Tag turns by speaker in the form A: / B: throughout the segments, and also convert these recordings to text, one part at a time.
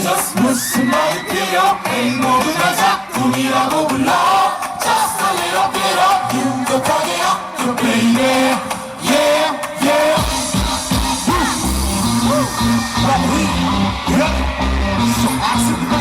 A: 무슨 말이 필요해 모두 다 작품이라고 불러 Just a little bit of 유격하게 엮여 baby Yeah yeah
B: 아무런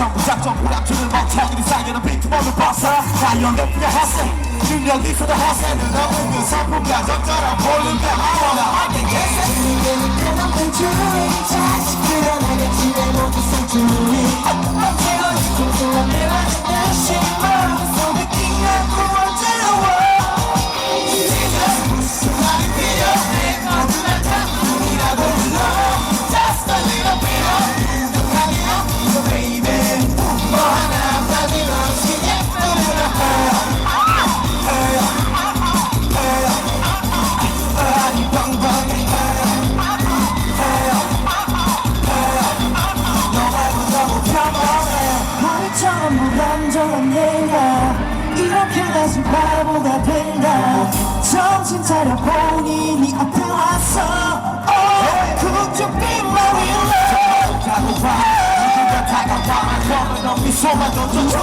B: Çam bıçak çam kulak çömür bal çal gibi sen yanım basa Her yönde bile hasıl Dünya lise de hasıl Ne umduğun sapım ya Çok taraf Boylum ve
C: havada Hangi gezin 럼 무감정한 내가 이렇게 가슴 바보가 된다 정신 차려 본인이 앞에 왔어 Oh, could you be my real love
B: 누군가 다가와 그러면 넌 미소만 던져줘